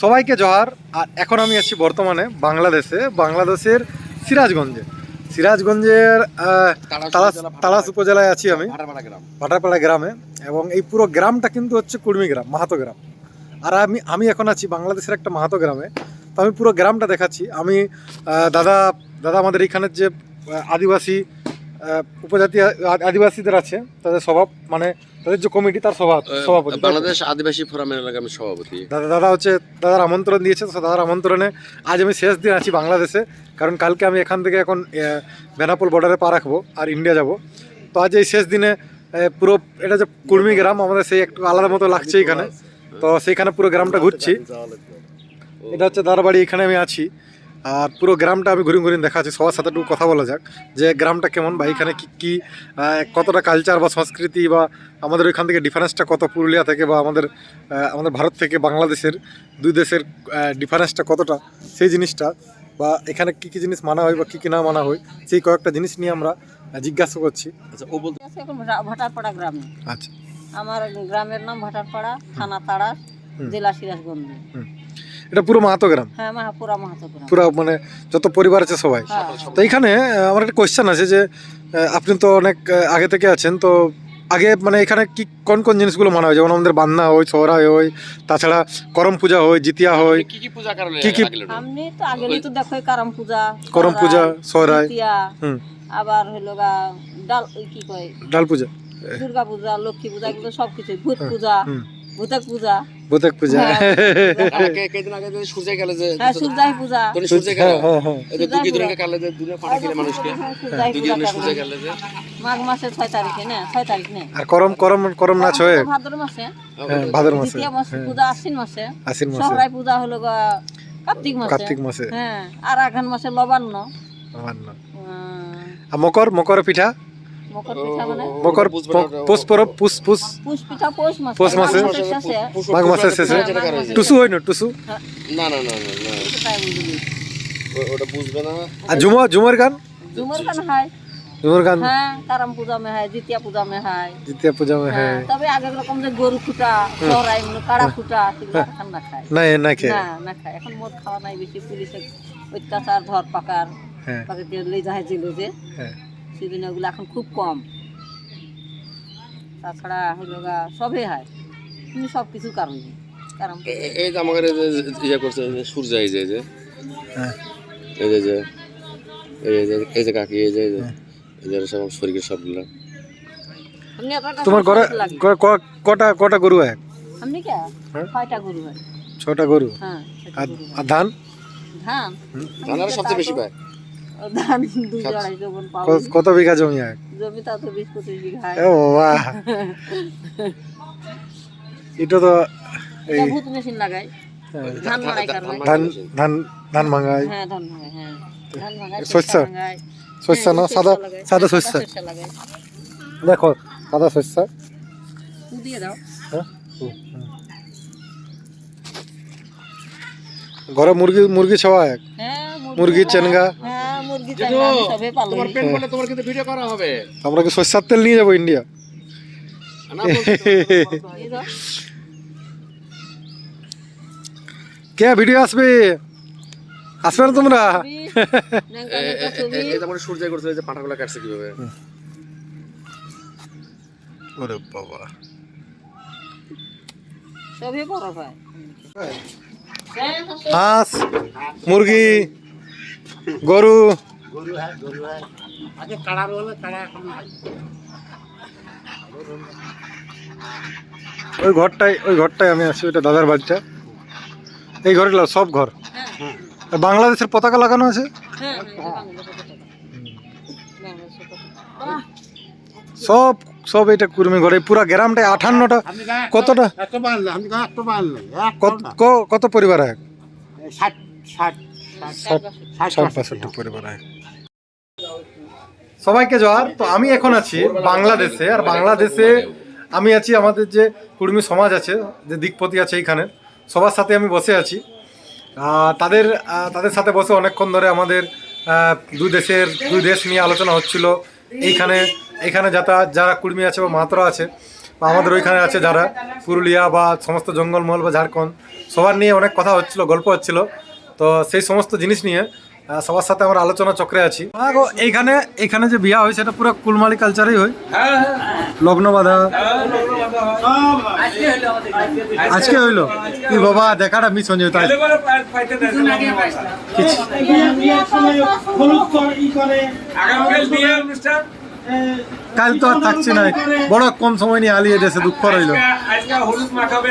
সবাইকে জহার। আর এখন আমি আছি বর্তমানে বাংলাদেশে বাংলাদেশের সিরাজগঞ্জে। সিরাজগঞ্জের তালাস তালাস উপজেলায় আছি আমি। ভাটারপাড়া গ্রামে। এবং এই পুরো গ্রামটা কিন্তু হচ্ছে কুর্মি গ্রাম মাহাতো গ্রাম। আর আমি আমি এখন আছি বাংলাদেশের একটা মাহাতো গ্রামে। তো আমি পুরো গ্রামটা দেখাচ্ছি। আমি দাদা দাদা আমাদের এইখানের যে আদিবাসী উপজাতি আদিবাসীদের আছে তাদের স্বভাব মানে তাদের যে কমিটি তার সভা সভাপতি। বাংলাদেশ আদিবাসী ফোরামের এলাকা আমি সভাপতি। দাদা দাদা হচ্ছে দাদার আমন্ত্রণ দিয়েছে তো দাদার আমন্ত্রণে আজ আমি শেষ দিন আছি বাংলাদেশে কারণ কালকে আমি এখান থেকে এখন বেনাপোল বর্ডারে পা রাখব আর ইন্ডিয়া যাব। তো আজ এই শেষ দিনে পুরো এটা যে কুর্মি গ্রাম আমাদের সেই একটু আলাদা মতো লাগছে এখানে। তো সেইখানে পুরো গ্রামটা ঘুরছি। এটা হচ্ছে দাদার বাড়ি এখানে আমি আছি। আর পুরো গ্রামটা আমি ঘুরে ঘুরে দেখাচ্ছি সবার সাথে একটু কথা বলা যাক যে গ্রামটা কেমন বা এখানে কী কী কতটা কালচার বা সংস্কৃতি বা আমাদের ওইখান থেকে ডিফারেন্সটা কত পুরুলিয়া থেকে বা আমাদের আমাদের ভারত থেকে বাংলাদেশের দুই দেশের ডিফারেন্সটা কতটা সেই জিনিসটা বা এখানে কি কি জিনিস মানা হয় বা কি কি না মানা হয় সেই কয়েকটা জিনিস নিয়ে আমরা জিজ্ঞাসা করছি। আচ্ছা ও বলতে ভাটারপাড়া গ্রামে। আচ্ছা। আমার গ্রামের নাম ভাটারপাড়া থানা হুম। জেলা সিরাজগঞ্জ। এটা পুরো মাহাতো গ্রাম। হ্যাঁ মাহাপুরা মাহাতো গ্রাম। পুরো মানে যত পরিবার আছে সবাই। হ্যাঁ, তো এখানে আমার একটা কোয়েশ্চেন আছে যে আপনি তো অনেক আগে থেকে আছেন তো আগে মানে এখানে কি কোন কোন জিনিসগুলো মানা হয়? যেমন আমাদের বান্না হয় সহরাই হয় তাছাড়া করম পূজা হয় জিতিয়া হয়। কি কি পূজা করলে কি কি- তো আগে তো দেখো কারাম পূজা করম পূজা সহরাই হুম। আবার হলো ডাল কি কয়? ডাল পূজা। দুর্গা পূজা লক্ষ্মী পূজা এগুলো সব কিছু ভূত পূজা ভূতক পূজা। বোধক পূজা। হ্যাঁ, আগে কয়েকদিন আগে যে সূর্য গেলে হ্যাঁ পূজা। সূর্য হ্যাঁ গেলে হ্যাঁ। হ্যাঁ মানুষকে সূর্য মাঘ মাসের ছয় তারিখে না? ছয় তারিখ না? আর করম করম করম নাচ হয়। ভাদ্র মাসে। হ্যাঁ ভাদ্র মাসে। পূজা আশ্বিন মাসে। আশ্বিন মাসে। সহরাই পূজা হলো গা কার্তিক মাসে। কার্তিক মাসে। হ্যাঁ আর আঘান মাসে লবান্ন। না আহ, মকর মকর পিঠা? মকর মানে পুষ পরব পুষ পুষ পুষ মাসে মাঘ মাসের শেষে? হ্যাঁ, টুসু হয় না টুসু? না না না না ওটা বুঝবে আর ঝুমর ঝুমর গান? ঝুমুর গান হয়। ঝুমর গান? হ্যাঁ কারাম পূজা মে হয় দ্বিতীয় পূজা মে হয় পূজা হ্যাঁ, তবে আগের রকম যে গরু খুঁটা সরাই কাড়া খুঁটা সেগুলো এখন না খায়। না না কে না না খায়। এখন মদ খাওয়া নাই বেশি পুলিশের অত্যাচার ধর পাকার হ্যাঁ। পাকে দিয়ে লে যায় যে হ্যাঁ। ওগুলো এখন খুব কম। তাছাড়া হলো গা সবই হয়। তুমি সব কিছু কারণ কারণ এই যে আমাদের ইয়ে করছে সূর্য এই যে এই যে। হ্যাঁ। এই যে যে এই যে এই যে কাকি এই যে এই যে। এই যে সব শরীরের সবগুলো। তোমার ঘরে কটা কটা গরু এক আপনি কে? হ্যাঁ? ছয়টা গরু হয়। ছটা গরু? হ্যাঁ আর হয়। ধান? ধান? ধানের সবচেয়ে বেশি পায়। ধান দুই আড়াইশো বোন পাবো। কত বিঘা জমি এক জমি তা তো বিশ পঁচিশ বিঘা ও বাহ এটা তো এই ভূত মেশিন লাগাই হ্যাঁ, ধান ধান ধান ধান ভাঙায় হ্যাঁ ধান ভাঙাই হ্যাঁ। ধান ভাঙাই শস্য? শস্য? না? হ্যাঁ, সাদা সাদা শস্য? দেখো সাদা শস্য। দিয়ে দাও। হ্যাঁ? হুম। ঘরে মুরগি মুরগি ছাওয়া এক হ্যাঁ মুরগি চেনগা? আমরা কি সর্ষার তেল নিয়ে যাব ইন্ডিয়া? কে ভিডিও আসবে? আসবে না তোমরা? যে করছে এই যে পাঠাগুলো কাটছে কীভাবে ওরে বাবা সবে বড় হয় হাঁস মুরগি গরু ওই ঘরটাই ওই ঘরটাই আমি আছি ওইটা দাদার বাড়িটা এই ঘরগুলো সব ঘর আর বাংলাদেশের পতাকা লাগানো আছে হ্যাঁ হ্যাঁ। সব সব এটা কুর্মি ঘর পুরা গ্রামটায় আঠান্নটা কতটা কত পরিবার এক ষাট ষাট ষাট ষাট ষাট বাষট্টি পরিবার এক সবাইকে জোহার তো আমি এখন আছি বাংলাদেশে, আর বাংলাদেশে আমি আছি আমাদের যে কুর্মী সমাজ আছে, যে দিকপতি আছে এইখানে, সবার সাথে আমি বসে আছি। তাদের তাদের সাথে বসে অনেকক্ষণ ধরে আমাদের দুই দেশের, দুই দেশ নিয়ে আলোচনা হচ্ছিল। এইখানে এখানে যাতা, যারা কুর্মী আছে বা মাতরা আছে, বা আমাদের ওইখানে আছে যারা, পুরুলিয়া বা সমস্ত জঙ্গলমহল বা ঝাড়খণ্ড, সবার নিয়ে অনেক কথা হচ্ছিল, গল্প হচ্ছিল। তো সেই সমস্ত জিনিস নিয়ে সবার সাথে আমার আলোচনা চক্রে আছি। হ্যাঁ এইখানে এখানে যে বিয়া হয়, সেটা পুরো কুলমালি কালচারেই হয়। লগ্ন বাধা। আজকে হইল? কি বাবা, দেখাটা মিস হয়ে যেত কিছু কাল তো আর থাকছি না। বড় কম সময় নিয়ে আলিয়ে দেশে দুঃখ রইল। আজকে- আজকে হলুদ মাখাবে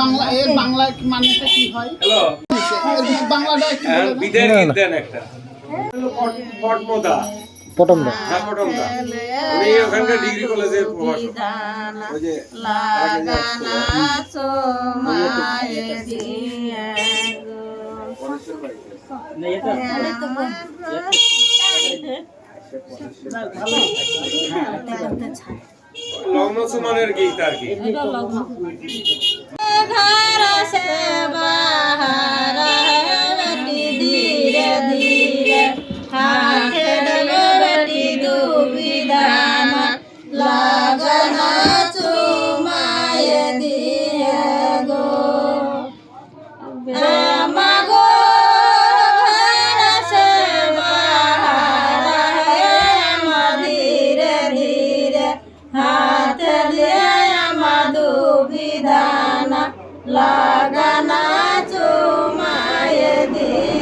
বাংলা এর বাংলা মানেটা কি হয়? হ্যালো বাংলাটা একটু বলে? বিদের গীত দেন একটা। পটমদা। পটম দা হ্যাঁ পটমদা। উনি ওখানকার ডিগ্রি কলেজের প্রভাষক ওই যে লগ্ন সুমনের গীত আর কি। Hi. লাগানা চুমায় দিয়ে।